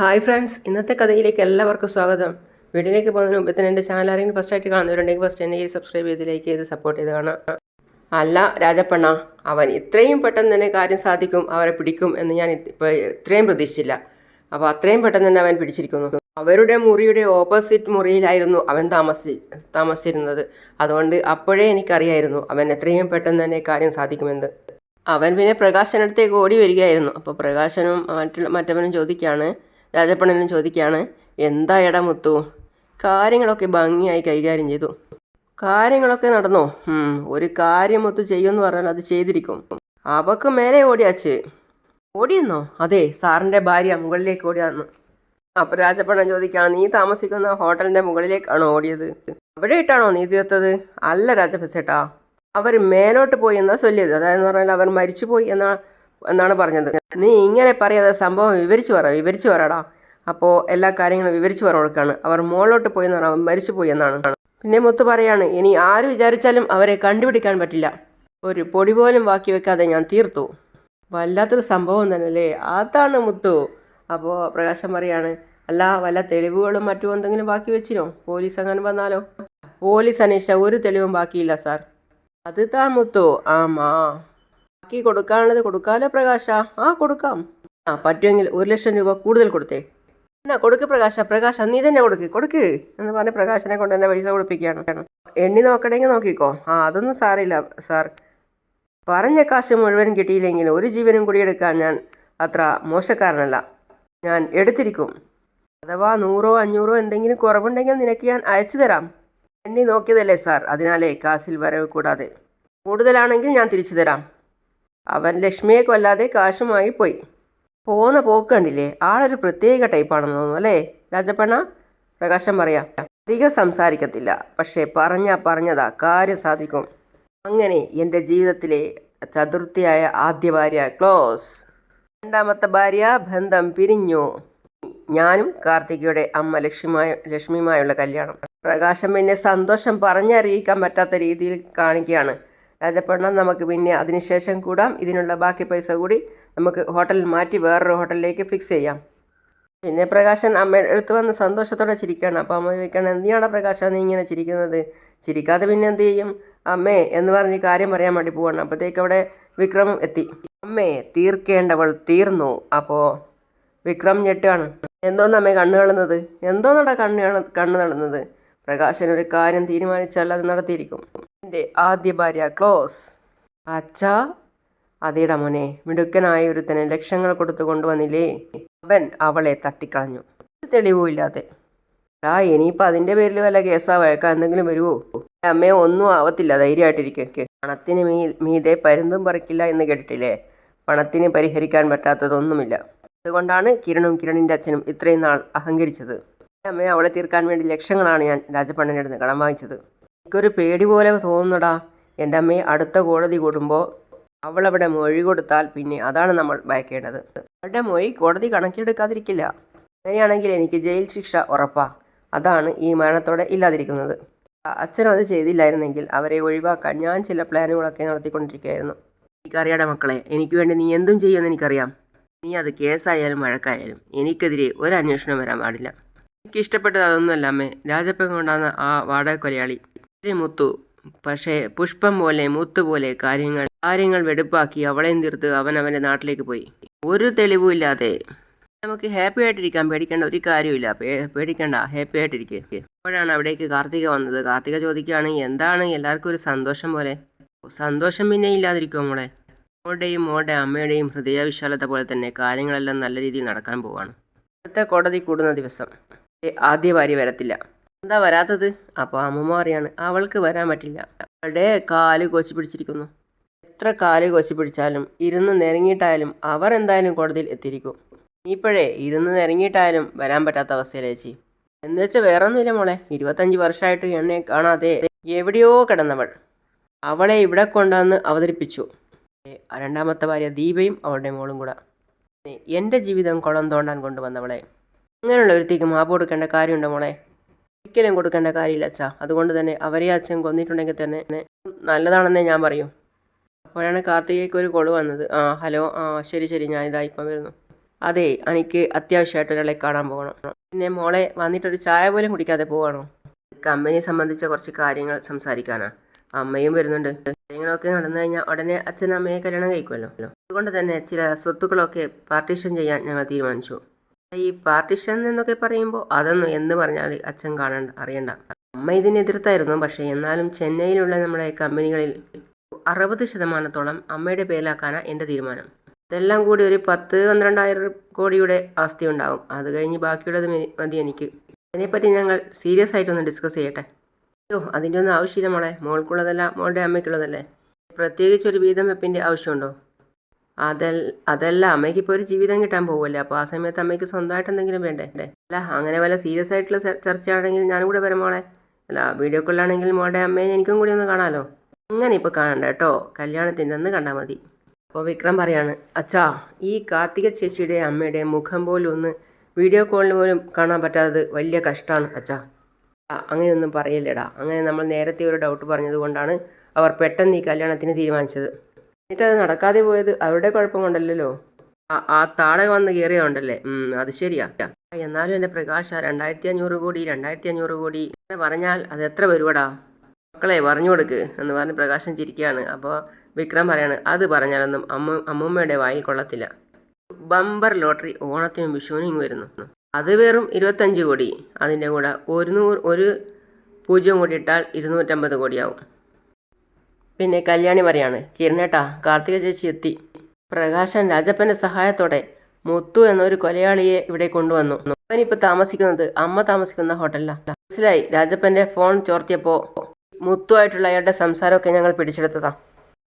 Hi friends ഇന്നത്തെ കഥയിലേക്ക് എല്ലാവർക്കും സ്വാഗതം. വീഡിയോയിലേക്ക് പോകുന്നതിന് മുമ്പ് തന്നെ എന്റെ ചാനൽ ആരെങ്കിലും ഫസ്റ്റ് ആയിട്ട് കാണുന്നവരുണ്ടെങ്കിൽ ഫസ്റ്റ് തന്നെ ഈ സബ്സ്ക്രൈബ് ചെയ്ത് ലൈക്ക് ചെയ്ത് സപ്പോർട്ട് ചെയ്ത് കാണാം. അല്ല രാജപ്പണ്ണ അവൻ ഇത്രയും പെട്ടെന്ന് തന്നെ കാര്യം സാധിക്കും അവരെ പിടിക്കും എന്ന് ഞാൻ ഇപ്പോൾ ഇത്രയും പ്രതീക്ഷിച്ചില്ല. അപ്പോൾ അത്രയും പെട്ടെന്ന് തന്നെ അവൻ പിടിച്ചിരിക്കുന്നു. അവരുടെ മുറിയുടെ ഓപ്പോസിറ്റ് മുറിയിലായിരുന്നു അവൻ താമസി താമസിച്ചിരുന്നത്. അതുകൊണ്ട് അപ്പോഴേ എനിക്കറിയായിരുന്നു അവൻ എത്രയും പെട്ടെന്ന് തന്നെ കാര്യം സാധിക്കുമെന്ന്. അവൻ പിന്നെ പ്രകാശനടുത്തേക്ക് ഓടി വരികയായിരുന്നു. അപ്പോൾ പ്രകാശനും മറ്റുള്ള മറ്റവനും ചോദിക്കുകയാണ് രാജപ്പണ്ണനും ചോദിക്കുകയാണ് എന്താ എടാ മുത്തു? കാര്യങ്ങളൊക്കെ ഭംഗിയായി കൈകാര്യം ചെയ്തു. കാര്യങ്ങളൊക്കെ നടന്നോ? ഒരു കാര്യം മുത്തു ചെയ്യുമെന്ന് പറഞ്ഞാൽ അത് ചെയ്തിരിക്കും. അവക്ക് മേലെ ഓടിയാച്ച് ഓടിയെന്നോ? അതെ സാറിന്റെ ഭാര്യ മുകളിലേക്ക് ഓടിയാന്ന് അപ്പോൾ രാജപ്പണൻ ചോദിക്കുകയാണ് നീ താമസിക്കുന്ന ഹോട്ടലിന്റെ മുകളിലേക്കാണോ ഓടിയത്? അവിടെ ഇട്ടാണോ നീ തീർത്തത്? അല്ല രാജപ്പസേട്ടാ അവർ മേലോട്ട് പോയി എന്നാ ചൊല്ലിയത്. അതായത് പറഞ്ഞാൽ അവർ മരിച്ചുപോയി എന്നാ എന്നാണ് പറഞ്ഞത്. നീ ഇങ്ങനെ പറയാതെ സംഭവം വിവരിച്ചു പറ വിവരിച്ചു പറടാ. അപ്പോൾ എല്ലാ കാര്യങ്ങളും വിവരിച്ചു പറഞ്ഞു കൊടുക്കുകയാണ് അവർ മുകളിലോട്ട് പോയി എന്ന് പറഞ്ഞാൽ അവൻ മരിച്ചുപോയി എന്നാണ്. പിന്നെ മുത്ത് പറയാണ് ഇനി ആര് വിചാരിച്ചാലും അവരെ കണ്ടുപിടിക്കാൻ പറ്റില്ല. ഒരു പൊടി പോലും ബാക്കി വെക്കാതെ ഞാൻ തീർത്തു. വല്ലാത്തൊരു സംഭവം തന്നെ അല്ലേ അതാണ് മുത്തു. അപ്പോൾ പ്രകാശം പറയാണ് അല്ല വല്ല തെളിവുകളും മറ്റും എന്തെങ്കിലും ബാക്കി വെച്ചിനോ? പോലീസ് അങ്ങനെ വന്നാലോ? പോലീസ് അന്വേഷിച്ച ഒരു തെളിവും ബാക്കിയില്ല സാർ. അത് താ മുത്തു. ആമാ. ബാക്കി കൊടുക്കാനുള്ളത് കൊടുക്കാലോ പ്രകാശ. ആ കൊടുക്കാം. ആ പറ്റുമെങ്കിൽ ഒരു ലക്ഷം രൂപ കൂടുതൽ കൊടുത്തേ. എന്നാ കൊടുക്ക് പ്രകാശ. പ്രകാശ നീ തന്നെ കൊടുക്ക്. കൊടുക്ക് എന്ന് പറഞ്ഞ് പ്രകാശനെ കൊണ്ട് തന്നെ പൈസ കൊടുപ്പിക്കുകയാണ്. എണ്ണി നോക്കണമെങ്കിൽ നോക്കിക്കോ. ആ അതൊന്നും സാറില്ല സാർ. പറഞ്ഞ കാശ് മുഴുവൻ കിട്ടിയില്ലെങ്കിൽ ഒരു ജീവനും കൂടി എടുക്കാൻ ഞാൻ അത്ര മോശക്കാരനല്ല. ഞാൻ എടുത്തിരിക്കും. അഥവാ നൂറോ അഞ്ഞൂറോ എന്തെങ്കിലും കുറവുണ്ടെങ്കിൽ നിനക്ക് ഞാൻ അയച്ചു തരാം. എണ്ണി നോക്കിയതല്ലേ സാർ? അതിനാലേ കാശിൽ വരവ് കൂടാതെ. കൂടുതലാണെങ്കിൽ ഞാൻ തിരിച്ചു തരാം. അവൻ ലക്ഷ്മിയെ കൊല്ലാതെ കാശുമായി പോയി പോന്ന പോക്ക് കണ്ടില്ലേ? ആളൊരു പ്രത്യേക ടൈപ്പാണെന്ന് തോന്നുന്നു അല്ലേ? രാജപ്പണ്ണ പ്രകാശം പറയാം. അധികം സംസാരിക്കത്തില്ല. പക്ഷേ പറഞ്ഞ പറഞ്ഞതാ കാര്യം സാധിക്കും. അങ്ങനെ എന്റെ ജീവിതത്തിലെ ചതുർത്ഥിയായ ആദ്യ ഭാര്യ ക്ലോസ്. രണ്ടാമത്തെ ഭാര്യ ബന്ധം പിരിഞ്ഞു. ഞാനും കാർത്തികയുടെ അമ്മ ലക്ഷ്മിമായ ലക്ഷ്മിയുമായുള്ള കല്യാണം. പ്രകാശം പിന്നെ സന്തോഷം പറഞ്ഞറിയിക്കാൻ പറ്റാത്ത രീതിയിൽ കാണിക്കുകയാണ്. രാജപ്പണ്ണ നമുക്ക് പിന്നെ അതിനുശേഷം കൂടാം. ഇതിനുള്ള ബാക്കി പൈസ കൂടി നമുക്ക് ഹോട്ടലിൽ മാറ്റി വേറൊരു ഹോട്ടലിലേക്ക് ഫിക്സ് ചെയ്യാം. പിന്നെ പ്രകാശൻ അമ്മ എടുത്തു വന്ന് സന്തോഷത്തോടെ ചിരിക്കണം അപ്പോൾ അമ്മ ചോദിക്കണം എന്തിനാണ് പ്രകാശ നീ ഇങ്ങനെ ചിരിക്കുന്നത്? ചിരിക്കാതെ പിന്നെ എന്ത് ചെയ്യും? അമ്മേ എന്ന് പറഞ്ഞ് കാര്യം പറയാൻ വേണ്ടി പോവാണ്. അപ്പോഴത്തേക്ക് അവിടെ വിക്രം എത്തി. അമ്മേ തീർക്കേണ്ടവൾ തീർന്നു. അപ്പോൾ വിക്രം ഞെട്ടുകയാണ് എന്തോന്ന് അമ്മേ കണ്ണ് കളുന്നത് എന്തോന്നടാ കണ്ണ് കണ്ണ് നടന്നത്? പ്രകാശൻ ഒരു കാര്യം തീരുമാനിച്ചാൽ അത് നടത്തിയിരിക്കും. എന്റെ ആദ്യ ഭാര്യ ക്ലോസ്. അച്ഛാ അതേടാ മോനെ മിടുക്കനായ ഒരുത്തനെ ലക്ഷങ്ങൾ കൊടുത്തു കൊണ്ടുവന്നില്ലേ? അവൻ അവളെ തട്ടിക്കളഞ്ഞു. ഒരു തെളിവും ഇല്ലാതെ. ആ ഇനിയിപ്പോൾ അതിന്റെ പേരിൽ വല്ല കേസാ വഴക്കാ എന്തെങ്കിലും വരുമോ അമ്മയെ ഒന്നും ആവത്തില്ല ധൈര്യമായിട്ടിരിക്കൊക്കെ പണത്തിന് മീ മീതെ പരുന്തും പറിക്കില്ല എന്ന് കേട്ടിട്ടില്ലേ? പണത്തിന് പരിഹരിക്കാൻ പറ്റാത്തതൊന്നുമില്ല. അതുകൊണ്ടാണ് കിരണും കിരണിന്റെ അച്ഛനും ഇത്രയും നാൾ അഹങ്കരിച്ചത്. അമ്മയെ അവളെ തീർക്കാൻ വേണ്ടി ലക്ഷങ്ങളാണ് ഞാൻ രാജപ്പണ്ണന്റെ അടുത്ത് കടം വാങ്ങിച്ചത്. എനിക്കൊരു പേടി പോലെ തോന്നുന്നടാ. എന്റെ അമ്മയെ അടുത്ത കോടതി കൂടുമ്പോൾ അവളവിടെ മൊഴി കൊടുത്താൽ പിന്നെ അതാണ് നമ്മൾ ഭയക്കേണ്ടത്. അവളുടെ മൊഴി കോടതി കണക്കിലെടുക്കാതിരിക്കില്ല. അങ്ങനെയാണെങ്കിൽ എനിക്ക് ജയിൽ ശിക്ഷ ഉറപ്പാ. അതാണ് ഈ മരണത്തോടെ ഇല്ലാതിരിക്കുന്നത്. അച്ഛനും അത് ചെയ്തില്ലായിരുന്നെങ്കിൽ അവരെ ഒഴിവാക്കാൻ ഞാൻ ചില പ്ലാനുകളൊക്കെ നടത്തിക്കൊണ്ടിരിക്കുകയായിരുന്നു. എനിക്കറിയാടെ മക്കളെ എനിക്ക് വേണ്ടി നീ എന്തും ചെയ്യുമെന്ന് എനിക്കറിയാം. നീ അത് കേസായാലും വഴക്കായാലും എനിക്കെതിരെ ഒരു അന്വേഷണം വരാൻ പാടില്ല. എനിക്ക് ഇഷ്ടപ്പെട്ടത് അതൊന്നുമല്ല അമ്മേ. രാജപ്പൻ കൊണ്ടാന്ന ആ വാടക കൊലയാളി മുത്തു. പക്ഷേ പുഷ്പം പോലെ മുത്തു പോലെ കാര്യങ്ങൾ കാര്യങ്ങൾ വെടുപ്പാക്കി അവളെയും തീർത്ത് അവൻ അവന്റെ നാട്ടിലേക്ക് പോയി. ഒരു തെളിവുമില്ലാതെ നമുക്ക് ഹാപ്പി ആയിട്ടിരിക്കാൻ പേടിക്കേണ്ട ഒരു കാര്യമില്ല പേടിക്കേണ്ട. ഹാപ്പി ആയിട്ടിരിക്കുക അപ്പോഴാണ് അവിടേക്ക് കാർത്തിക വന്നത്. കാർത്തിക ചോദിക്കുകയാണ് എന്താണ്? എല്ലാവർക്കും ഒരു സന്തോഷം പോലെ. സന്തോഷം പിന്നെ ഇല്ലാതിരിക്കുമോ മോളെ? മോളുടെയും മോളുടെ അമ്മയുടെയും ഹൃദയവിശാലത പോലെ തന്നെ കാര്യങ്ങളെല്ലാം നല്ല രീതിയിൽ നടക്കാൻ പോവാണ്. അടുത്ത കോടതി കൂടുന്ന ദിവസം. ആദ്യ ഭാര്യ വരത്തില്ല. എന്താ വരാത്തത്? അപ്പോൾ അമ്മമ്മ പറയാണ് അവൾക്ക് വരാൻ പറ്റില്ല. അവളുടെ കാൽ കൊച്ചു പിടിച്ചിരിക്കുന്നു. എത്ര കാൽ കൊച്ചു പിടിച്ചാലും ഇരുന്ന് നിരങ്ങിയിട്ടായാലും അവർ എന്തായാലും കോടതിയിൽ എത്തിയിരിക്കും. ഇപ്പോഴേ ഇരുന്ന് നിരങ്ങിയിട്ടായാലും വരാൻ പറ്റാത്ത അവസ്ഥയിലേ എന്നുവെച്ചാൽ എന്ന് വെച്ചാൽ വേറെ ഒന്നുമില്ല മോളെ. ഇരുപത്തഞ്ച് വർഷമായിട്ട് എന്നെ കാണാതെ എവിടെയോ കിടന്നവൾ. അവളെ ഇവിടെ കൊണ്ടുവന്ന് അവതരിപ്പിച്ചു. രണ്ടാമത്തെ ഭാര്യ ദീപയും അവളുടെ മോളും കൂടെ. എന്റെ ജീവിതം കുളം തോണ്ടാൻ കൊണ്ടുവന്നവളെ. അങ്ങനെയുള്ള ഒരുത്തേക്ക് മാപ്പ് കൊടുക്കേണ്ട കാര്യമുണ്ടോ മോളെ? ഒരിക്കലും കൊടുക്കേണ്ട കാര്യമില്ല അച്ഛാ. അതുകൊണ്ട് തന്നെ അവരെ അച്ഛൻ കൊന്നിട്ടുണ്ടെങ്കിൽ തന്നെ നല്ലതാണെന്നേ ഞാൻ പറയൂ. അപ്പോഴാണ് കാർത്തികയ്ക്ക് ഒരു കോൾ വന്നത്. ആ ഹലോ ആ ശരി ശരി. ഞാൻ ഇതാ ഇപ്പം വരുന്നു. അതെ എനിക്ക് അത്യാവശ്യമായിട്ട് ഒരാളെ കാണാൻ പോകണം. പിന്നെ മോളെ വന്നിട്ടൊരു ചായ പോലും കുടിക്കാതെ പോവാണോ? കമ്പനിയെ സംബന്ധിച്ച കുറച്ച് കാര്യങ്ങൾ സംസാരിക്കാനാ. അമ്മയും വരുന്നുണ്ട്. കാര്യങ്ങളൊക്കെ നടന്നു കഴിഞ്ഞാൽ ഉടനെ അച്ഛൻ അമ്മയെ കല്യാണം കഴിക്കുമല്ലോ. അതുകൊണ്ട് തന്നെ ചില സ്വത്തുക്കളൊക്കെ പാർട്ടീഷൻ ചെയ്യാൻ ഞങ്ങൾ തീരുമാനിച്ചു. ഈ പാർട്ടിഷൻ എന്നൊക്കെ പറയുമ്പോൾ അതൊന്നും എന്ന് പറഞ്ഞാൽ അച്ഛൻ കാണണ്ട അറിയണ്ട. അമ്മ ഇതിനെതിർത്തായിരുന്നു പക്ഷേ എന്നാലും ചെന്നൈയിലുള്ള നമ്മുടെ കമ്പനികളിൽ അറുപത് ശതമാനത്തോളം അമ്മയുടെ പേരിലാക്കാനാണ് എന്റെ തീരുമാനം. ഇതെല്ലാം കൂടി ഒരു പത്ത് പന്ത്രണ്ടായിരം കോടിയുടെ ആസ്തി ഉണ്ടാവും. അത് കഴിഞ്ഞ് ബാക്കിയുള്ളത് മതി- എനിക്ക്. അതിനെപ്പറ്റി ഞങ്ങൾ സീരിയസ് ആയിട്ടൊന്ന് ഡിസ്കസ് ചെയ്യട്ടെ? അയ്യോ അതിന്റെ ഒന്നും ആവശ്യമില്ല മോളെ. മോൾക്കുള്ളതല്ല മോളുടെ അമ്മയ്ക്കുള്ളതല്ലേ? പ്രത്യേകിച്ച് ഒരു വീതം വെപ്പിന്റെ ആവശ്യമുണ്ടോ? അതല്ല അതല്ല അമ്മയ്ക്ക് ഇപ്പോൾ ഒരു ജീവിതം കിട്ടാൻ പോകുമല്ലേ അപ്പോൾ ആ സമയത്ത് അമ്മയ്ക്ക് സ്വന്തമായിട്ട് എന്തെങ്കിലും വേണ്ടേ? അല്ല അങ്ങനെ വല്ല സീരിയസ് ആയിട്ടുള്ള ചർച്ച ചർച്ചയാണെങ്കിൽ ഞാനും കൂടെ വരാം മോളെ. അല്ല വീഡിയോ കോളിലാണെങ്കിൽ മോളുടെ അമ്മയെ എനിക്കും കൂടി ഒന്ന് കാണാമല്ലോ അങ്ങനെ ഇപ്പോൾ കാണണ്ട കേട്ടോ. കല്യാണത്തിന്റെ കണ്ടാൽ മതി. അപ്പോൾ വിക്രം പറയാണ് അച്ഛാ ഈ കാർത്തിക ചേച്ചിയുടെ അമ്മയുടെ മുഖം പോലും ഒന്ന് വീഡിയോ കോളിൽ പോലും കാണാൻ പറ്റാത്തത് വലിയ കഷ്ടമാണ് അച്ഛാ. അങ്ങനെയൊന്നും പറയില്ലടാ. അങ്ങനെ നമ്മൾ നേരത്തെ ഒരു ഡൗട്ട് പറഞ്ഞതുകൊണ്ടാണ് അവർ പെട്ടെന്ന് ഈ കല്യാണത്തിന് തീരുമാനിച്ചത്. എന്നിട്ട് അത് നടക്കാതെ പോയത് അവരുടെ കുഴപ്പം കൊണ്ടല്ലല്ലോ ആ താഴെ വന്ന് കയറിയതുകൊണ്ടല്ലേ. ഉം, അത് ശരിയാ. എന്നാലും എന്റെ പ്രകാശ രണ്ടായിരത്തി അഞ്ഞൂറ് കോടി രണ്ടായിരത്തി അഞ്ഞൂറ് കോടി എന്ന് പറഞ്ഞാൽ അത് എത്ര വരുവടാ? മക്കളെ പറഞ്ഞു കൊടുക്ക് എന്ന് പറഞ്ഞ് പ്രകാശം ചിരിക്കുകയാണ്. അപ്പോൾ വിക്രം പറയാണ് അത് പറഞ്ഞാലൊന്നും അമ്മ അമ്മൂമ്മയുടെ വായിൽ കൊള്ളത്തില്ല. ബമ്പർ ലോട്ടറി ഓണത്തിനും വിഷുവിനും വരുന്നു. അത് വെറും ഇരുപത്തഞ്ച് കോടി. അതിന്റെ കൂടെ ഒരു നൂറ് ഒരു പൂജ്യം കൂടി ഇട്ടാൽ ഇരുന്നൂറ്റമ്പത് കോടിയാവും. പിന്നെ കല്യാണി മറിയാണ് കിരണേട്ടാ കാർത്തിക ചേച്ചി എത്തി. പ്രകാശൻ രാജപ്പന്റെ സഹായത്തോടെ മുത്തു എന്നൊരു കൊലയാളിയെ ഇവിടെ കൊണ്ടുവന്നു. അവനിപ്പോൾ താമസിക്കുന്നത് അമ്മ താമസിക്കുന്ന ഹോട്ടലിലാണ് മനസ്സിലായി രാജപ്പന്റെ ഫോൺ ചോർത്തിയപ്പോൾ മുത്തുമായിട്ടുള്ള അയാളുടെ സംസാരമൊക്കെ ഞങ്ങൾ പിടിച്ചെടുത്തതാ.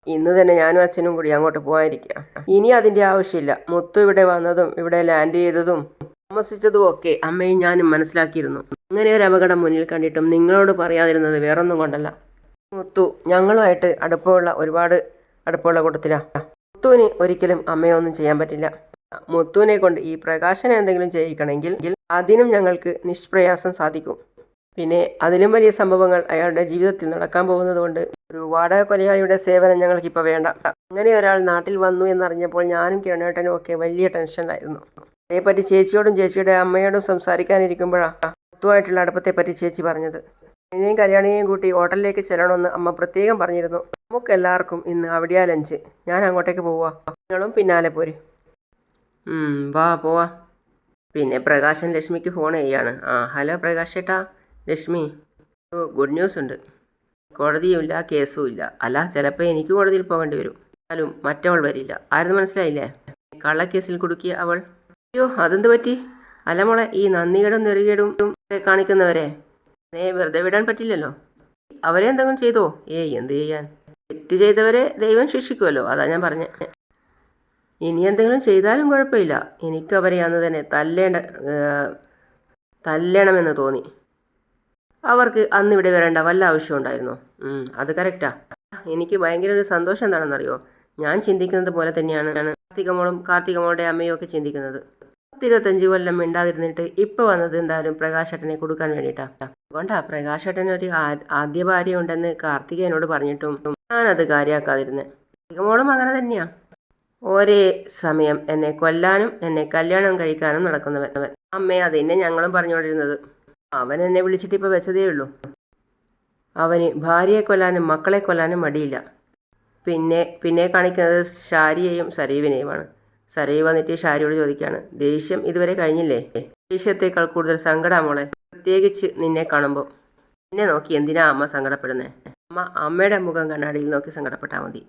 ഇന്ന് തന്നെ ഞാനും അച്ഛനും കൂടി അങ്ങോട്ട് പോകാതിരിക്കുക ഇനി അതിന്റെ ആവശ്യമില്ല. മുത്തു ഇവിടെ വന്നതും ഇവിടെ ലാൻഡ് ചെയ്തതും താമസിച്ചതും ഒക്കെ അമ്മയും ഞാനും മനസ്സിലാക്കിയിരുന്നു. അങ്ങനെ ഒരു അപകടം മുന്നിൽ കണ്ടിട്ടും നിങ്ങളോട് പറയാതിരുന്നത് വേറൊന്നും കൊണ്ടല്ല. മുത്തു ഞങ്ങളുമായിട്ട് അടുപ്പമുള്ള ഒരുപാട് അടുപ്പമുള്ള കൂട്ടത്തിലാണ് മുത്തുവിന് ഒരിക്കലും അമ്മയൊന്നും ചെയ്യാൻ പറ്റില്ല. മുത്തുവിനെ കൊണ്ട് ഈ പ്രകാശനം എന്തെങ്കിലും ചെയ്യിക്കണമെങ്കിൽ അതിനും ഞങ്ങൾക്ക് നിഷ്പ്രയാസം സാധിക്കും. പിന്നെ അതിലും വലിയ സംഭവങ്ങൾ അയാളുടെ ജീവിതത്തിൽ നടക്കാൻ പോകുന്നത് കൊണ്ട് ഒരു വാടക കൊലയാളിയുടെ സേവനം ഞങ്ങൾക്ക് ഞങ്ങൾക്കിപ്പോൾ വേണ്ട. അങ്ങനെ ഒരാൾ നാട്ടിൽ വന്നു എന്നറിഞ്ഞപ്പോൾ ഞാനും കിരണേട്ടനും ഒക്കെ വലിയ ടെൻഷനിലായിരുന്നു. അതേപ്പറ്റി ചേച്ചിയോടും ചേച്ചിയുടെ അമ്മയോടും സംസാരിക്കാനിരിക്കുമ്പോഴാണ് അടുപ്പത്തെ അടുപ്പത്തെപ്പറ്റി ചേച്ചി പറഞ്ഞത്. എന്നെയും കല്യാണിയെയും കൂട്ടി ഹോട്ടലിലേക്ക് ചെല്ലണമെന്ന് അമ്മ പ്രത്യേകം പറഞ്ഞിരുന്നു. നമുക്ക് എല്ലാവർക്കും ഇന്ന് അവിടെയാ ലഞ്ച്. ഞാൻ അങ്ങോട്ടേക്ക് പോവാ. നിങ്ങളും പിന്നാലെ പോര്. വാ പോവാ. പിന്നെ പ്രകാശൻ ലക്ഷ്മിക്ക് ഫോൺ ചെയ്യാണ്. ആ ഹലോ പ്രകാശ് ഏട്ടാ ലക്ഷ്മി ഗുഡ് ന്യൂസ് ഉണ്ട്. കോടതിയുമില്ല ഇല്ല അല്ല ചിലപ്പോൾ എനിക്ക് കോടതിയിൽ പോകേണ്ടി വരും. എന്നാലും മറ്റവൾ വരില്ല. ആരും മനസ്സിലായില്ലേ? കള്ളക്കേസിൽ കുടുക്കിയ അവൾ. അയ്യോ അതെന്ത് പറ്റി? അല്ല മോളെ ഈ നന്ദികേടും നെറുകേടും കാണിക്കുന്നവരെ. ഏ വെറുതെ വിടാൻ പറ്റില്ലല്ലോ. അവരെ എന്തെങ്കിലും ചെയ്തോ? ഏയ് എന്ത് ചെയ്യാൻ? തെറ്റ് ചെയ്തവരെ ദൈവം ശിക്ഷിക്കുമല്ലോ അതാ ഞാൻ പറഞ്ഞ. ഇനി എന്തെങ്കിലും ചെയ്താലും കുഴപ്പമില്ല. എനിക്ക് അവരെ അന്ന് തന്നെ തല്ലേണ്ട ഏ, തല്ലണമെന്ന് തോന്നി. അവർക്ക് അന്ന് ഇവിടെ വരേണ്ട വല്ല ആവശ്യം ഉണ്ടായിരുന്നു? അത് കറക്റ്റാ. എനിക്ക് ഭയങ്കര ഒരു സന്തോഷം എന്താണെന്നറിയോ? ഞാൻ ചിന്തിക്കുന്നത് പോലെ തന്നെയാണ്. കാർത്തികമോളും കാർത്തികമോളുടെ അമ്മയും ഒക്കെ ചിന്തിക്കുന്നത്. പത്തിരുപത്തഞ്ച് കൊല്ലം മിണ്ടാതിരുന്നിട്ട് ഇപ്പൊ വന്നത് എന്തായാലും പ്രകാശേട്ടനെ കൊടുക്കാൻ വേണ്ടിയിട്ടാ അതുകൊണ്ടാ പ്രകാശേട്ടനൊരു ആദ്യ ഭാര്യ ഉണ്ടെന്ന് കാർത്തികേയനോട് പറഞ്ഞിട്ടും ഞാൻ ഞാനത് കാര്യമാക്കാതിരുന്നത് കാർത്തികമോളും അങ്ങനെ തന്നെയാ. ഒരേ സമയം എന്നെ കൊല്ലാനും എന്നെ കല്യാണം കഴിക്കാനും നടക്കുന്നവൻ. അമ്മേ അതെന്നെ ഞങ്ങളും പറഞ്ഞുകൊണ്ടിരുന്നത്. അവൻ എന്നെ വിളിച്ചിട്ട് ഇപ്പോൾ വെച്ചതേ ഉള്ളൂ. അവന് ഭാര്യയെ കൊല്ലാനും മക്കളെ കൊല്ലാനും മടിയില്ല. പിന്നെ പിന്നെ കാണിക്കുന്നത് ഷാരിയെയും സരീവിനെയുമാണ്. സരീവ് വന്നിട്ട് ഷാരിയോട് ചോദിക്കുകയാണ് ദേഷ്യം ഇതുവരെ കഴിഞ്ഞില്ലേ? ദേഷ്യത്തേക്കാൾ കൂടുതൽ സങ്കടം പ്രത്യേകിച്ച് നിന്നെ കാണുമ്പോൾ നിന്നെ നോക്കി എന്തിനാ അമ്മ സങ്കടപ്പെടുന്നത് അമ്മ അമ്മയുടെ മുഖം കണ്ണാടിയിൽ നോക്കി സങ്കടപ്പെട്ടാൽ മതി.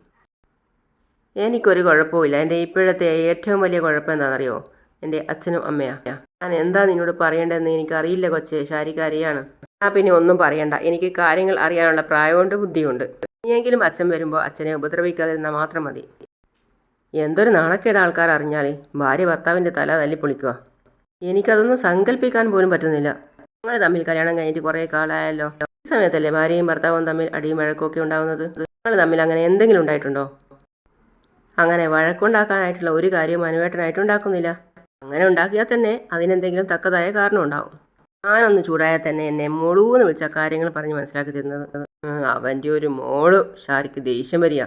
എനിക്കൊരു കുഴപ്പമില്ല എന്റെ ഇപ്പോഴത്തെ ഏറ്റവും വലിയ കുഴപ്പം എന്താണെന്നറിയോ? എന്റെ അച്ഛനും അമ്മയാ. ഞാൻ എന്താ നിന്നോട് പറയേണ്ടതെന്ന് എനിക്കറിയില്ല കൊച്ചേ. ശാരിക്കാരിയാണ് ആ പിന്നെ ഒന്നും പറയണ്ട. എനിക്ക് കാര്യങ്ങൾ അറിയാനുള്ള പ്രായമുണ്ട് ബുദ്ധിയുണ്ട്. ഇനിയെങ്കിലും അച്ഛൻ വരുമ്പോൾ അച്ഛനെ ഉപദ്രവിക്കാതിരുന്നാൽ മാത്രം മതി. എന്തൊരു നാണക്കേട് ആൾക്കാർ അറിഞ്ഞാലേ? ഭാര്യ ഭർത്താവിന്റെ തല തല്ലിപ്പൊളിക്കുക. എനിക്കതൊന്നും സങ്കല്പിക്കാൻ പോലും പറ്റുന്നില്ല. നിങ്ങൾ തമ്മിൽ കല്യാണം കഴിഞ്ഞിട്ട് കുറേ കാലമായല്ലോ ഈ സമയത്തല്ലേ ഭാര്യയും ഭർത്താവും തമ്മിൽ അടിയും വഴക്കൊക്കെ ഉണ്ടാകുന്നത് നിങ്ങൾ തമ്മിൽ അങ്ങനെ എന്തെങ്കിലും ഉണ്ടായിട്ടുണ്ടോ? അങ്ങനെ വഴക്കുണ്ടാക്കാനായിട്ടുള്ള ഒരു കാര്യവും അനുവേട്ടനായിട്ട് ഉണ്ടാക്കുന്നില്ല. അങ്ങനെ ഉണ്ടാക്കിയാൽ തന്നെ അതിനെന്തെങ്കിലും തക്കതായ കാരണം ഉണ്ടാവും. ഞാനൊന്ന് ചൂടായാൽ തന്നെ എന്നെ മോളൂന്ന് വിളിച്ച കാര്യങ്ങൾ പറഞ്ഞ് മനസ്സിലാക്കി തരുന്നത്. അവന്റെ ഒരു മോൾ ഷാരിക്ക് ദേഷ്യം വരിക.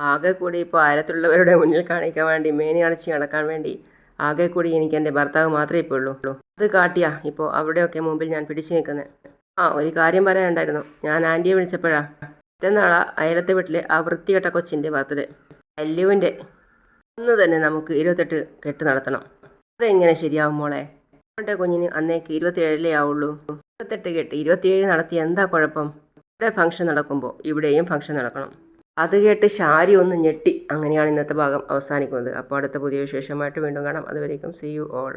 ആകെ കൂടി ഇപ്പോൾ അയലത്തുള്ളവരുടെ മുന്നിൽ കാണിക്കാൻ വേണ്ടി മേനി അടച്ച് നടക്കാൻ വേണ്ടി ആകെ കൂടി എനിക്ക് എന്റെ ഭർത്താവ് മാത്രമേ ഇപ്പോൾ ഉള്ളൂ. അത് കാട്ടിയാ ഇപ്പോൾ അവിടെയൊക്കെ മുമ്പിൽ ഞാൻ പിടിച്ചു നിൽക്കുന്നത് ആ ഒരു കാര്യം പറയാനുണ്ടായിരുന്നു. ഞാൻ ആന്റിയെ വിളിച്ചപ്പോഴാ. മറ്റന്നാളാ അയലത്തെ വീട്ടിലെ ആ വൃത്തികെട്ട കൊച്ചിന്റെ ബർത്ത്ഡേ. അല്ലുവിന്റെ. അന്ന് തന്നെ നമുക്ക് ഇരുപത്തെട്ട് കെട്ട് നടത്തണം. അതെങ്ങനെ ശരിയാവും മോളെ? അവളുടെ കുഞ്ഞിന് അന്നേക്ക് ഇരുപത്തിയേഴിലേ ആവുള്ളൂ. ഇരുപത്തെട്ട് കെട്ട് ഇരുപത്തിയേഴ് നടത്തി എന്താ കുഴപ്പം? ഇവിടെ ഫംഗ്ഷൻ നടക്കുമ്പോൾ ഇവിടെയും ഫംഗ്ഷൻ നടക്കണം. അത് കേട്ട് ശാരി ഒന്ന് ഞെട്ടി. അങ്ങനെയാണ് ഇന്നത്തെ ഭാഗം അവസാനിക്കുന്നത്. അപ്പോൾ അടുത്ത പുതിയ വിശേഷമായിട്ട് വീണ്ടും കാണാം. അതുവരേക്കും സി യു ഓൾ.